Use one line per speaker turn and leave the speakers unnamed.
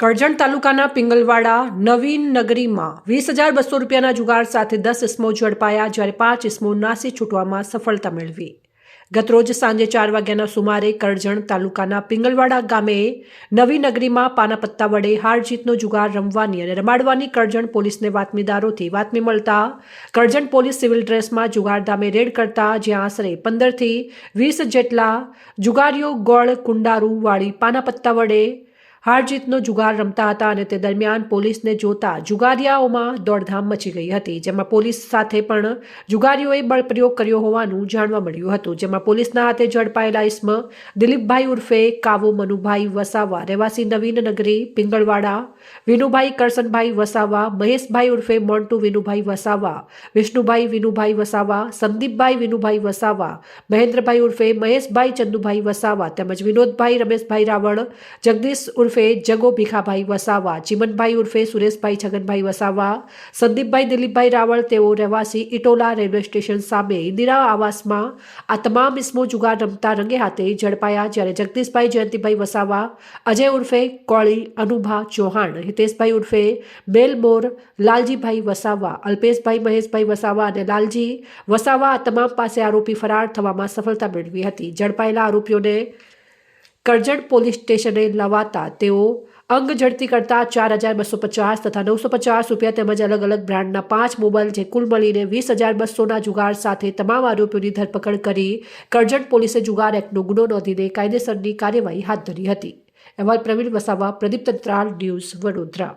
કરજણ તાલુકાના પિંગલવાડા નવીન નગરીમાં વીસ હજાર બસો રૂપિયાના જુગાર સાથે દસ ઇસમો ઝડપાયા જ્યારે પાંચ ઇસમો નાસી છૂટવામાં સફળતા મેળવી. ગતરોજ સાંજે ચાર વાગ્યાના સુમારે કરજણ તાલુકાના પિંગલવાડા ગામે નવી નગરીમાં પાના વડે હાર જીતનો જુગાર રમવાની અને રમાડવાની કરજણ પોલીસને બાતમીદારોથી બાતમી મળતા કરજણ પોલીસ સિવિલ ડ્રેસમાં જુગારધામે રેડ કરતા જ્યાં આશરે પંદરથી વીસ જેટલા જુગારીઓ ગોળ, કુંડારું વાળી પાના વડે હાર જીતનો જુગાર રમતા હતા અને તે દરમિયાન પોલીસને જોતા જુગારિયાઓમાં દોડધામ મચી ગઈ હતી, જેમાં પોલીસ સાથે પણ જુગારીઓએ બળપ્રયોગ કર્યો હોવાનું જાણવા મળ્યું હતું. જેમાં પોલીસના હાથે ઝડપાયેલા ઇસ્મ દિલીપભાઈ ઉર્ફે, કાવો મનુભાઈ વસાવા, રહેવાસી નવીન નગરી, પિંગળવાડા, વિનુભાઈ કરસનભાઈ વસાવા, મહેશભાઈ ઉર્ફે મોન્ટુ વિનુભાઈ વસાવા, વિષ્ણુભાઈ વિનુભાઈ વસાવા, સંદીપભાઈ વિનુભાઈ વસાવા, મહેન્દ્રભાઈ ઉર્ફે મહેશભાઈ ચંદુભાઈ વસાવા તેમજ વિનોદભાઈ રમેશભાઈ રાવળ, જગદીશ ઉર્ફે જગો ભીખાભાઈ વસાવા, ચીમનભાઈ ઉર્ફે સુરેશભાઈ, છગનભાઈ વસાવા, સંદીપભાઈ, દિલીપભાઈ રાવળ તેઓ રહેવાસી ઇટોલા રેલવે સ્ટેશન સામે ઇન્દિરા આવાસમાં આ તમામ ઇસમો જુગાર રમતા રંગે હાથે ઝડપાયા જ્યારે જગદીશભાઈ જયંતિભાઈ વસાવા, અજય ઉર્ફે કોળી, અનુભા ચૌહાણ, હિતેશભાઈ ઉર્ફે મેલમોર, લાલજીભાઈ વસાવા, અલ્પેશભાઈ, મહેશભાઈ વસાવા અને લાલજી વસાવા આ તમામ પાસે આરોપી ફરાર થવામાં સફળતા મેળવી હતી. ઝડપાયેલા આરોપીઓને કરજણ પોલીસ સ્ટેશને લવાતા તેઓ અંગ ઝડપી કરતા ચાર હજાર બસો પચાસ તથા નવસો પચાસ રૂપિયા તેમજ અલગ અલગ બ્રાન્ડના પાંચ મોબાઈલ જે કુલ મળીને વીસ હજાર બસોના જુગાર સાથે તમામ આરોપીઓની ધરપકડ કરી કરજણ પોલીસે જુગાર એક્ટનો ગુનો નોંધીને કાયદેસરની કાર્યવાહી હાથ ધરી હતી. અહેવાલ પ્રવીણ વસાવા, પ્રદીપ તંત્રાલ, ન્યૂઝ વડોદરા.